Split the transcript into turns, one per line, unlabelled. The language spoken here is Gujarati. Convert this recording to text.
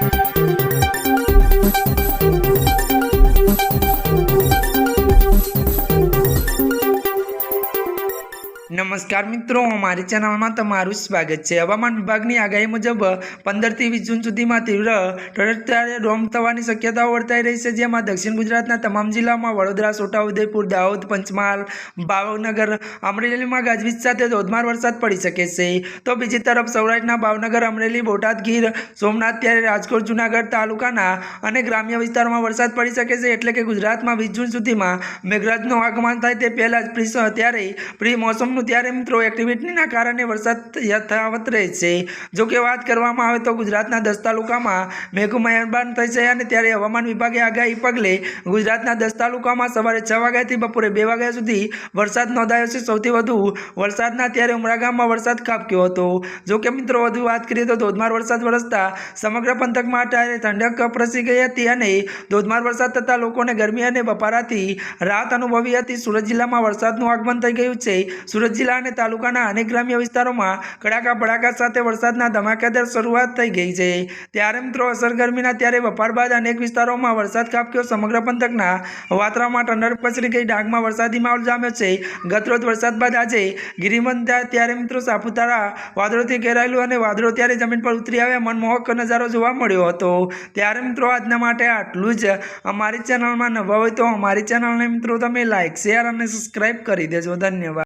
Thank you. નમસ્કાર મિત્રો, અમારી ચેનલમાં તમારું સ્વાગત છે. હવામાન વિભાગની આગાહી મુજબ, પંદરથી વીસ જૂન સુધીમાં તીવ્ર તરફદારે રોમ થવાની શક્યતાઓ વર્તાઈ રહી છે, જેમાં દક્ષિણ ગુજરાતના તમામ જિલ્લામાં વડોદરા છોટાઉદેપુર દાહોદ, પંચમહાલ, ભાવનગર અમરેલીમાં ગાજવીજ સાથે ધોધમાર વરસાદ પડી શકે છે. તો બીજી તરફ સૌરાષ્ટ્રના ભાવનગર, અમરેલી, બોટાદ, ગીર, સોમનાથ ત્યારે રાજકોટ, જુનાગઢ તાલુકાના અને ગ્રામ્ય વિસ્તારોમાં વરસાદ પડી શકે છે, એટલે કે ગુજરાતમાં વીસ જૂન સુધીમાં મેઘરાજનું આગમન થાય તે પહેલાં જ પ્રી, ત્યારે પ્રી મોસમનું ત્યારે મિત્રો એક્ટિવિટીના કારણે વરસાદ યથાવત રહે છે જો કે વાત કરવામાં આવે તો ગુજરાતના દસ તાલુકામાં મેઘ મહેરબાન થઈ છે અને ત્યારે હવામાન વિભાગે આગાહી પગલે ગુજરાતના દસ તાલુકામાં સવારે છ વાગ્યાથી બપોરે બે વાગ્યા સુધી વરસાદ નોંધાયો છે. સૌથી વધુ વરસાદના ત્યારે ઉમરા ગામમાં વરસાદ ખાબક્યો હતો. જો કે મિત્રો વધુ વાત કરીએ તો ધોધમાર વરસાદ વરસતા સમગ્ર પંથકમાં ટાયરે ઠંડક પ્રસરી ગઈ હતી અને ધોધમાર વરસાદ થતાં લોકોને ગરમી અને બપારાથી રાહત અનુભવી હતી. સુરત જિલ્લામાં વરસાદનું આગમન થઈ ગયું છે. સુરત જિલ્લા અને તાલુકાના અનેક ગ્રામ્ય વિસ્તારોમાં કડાકા ભડાકા સાથે વરસાદના ધમાકેદાર શરૂઆત થઈ ગઈ છે. ત્યારે મિત્રો અસર ગરમીના ત્યારે વપાર બાદ અનેક વિસ્તારોમાં વરસાદ કાપક્યો. સમગ્ર પંથકના વાતાવરણમાં ઠંડક પસરી ગઈ. ડાંગમાં વરસાદી માહોલ જામ્યો છે. ગતરોજ વરસાદ બાદ આજે ગિરિમંદ ત્યારે મિત્રો સાપુતારા, વાદળોથી ઘેરાયેલું અને વાદળો ત્યારે જમીન પર ઉતરી આવ્યા. મનમોહક નજારો જોવા મળ્યો હતો. ત્યારે મિત્રો આજના માટે આટલું જ. અમારી ચેનલમાં નવા હોય તો અમારી ચેનલને મિત્રો તમે લાઇક શેર અને સબસ્ક્રાઈબ કરી દેજો. ધન્યવાદ.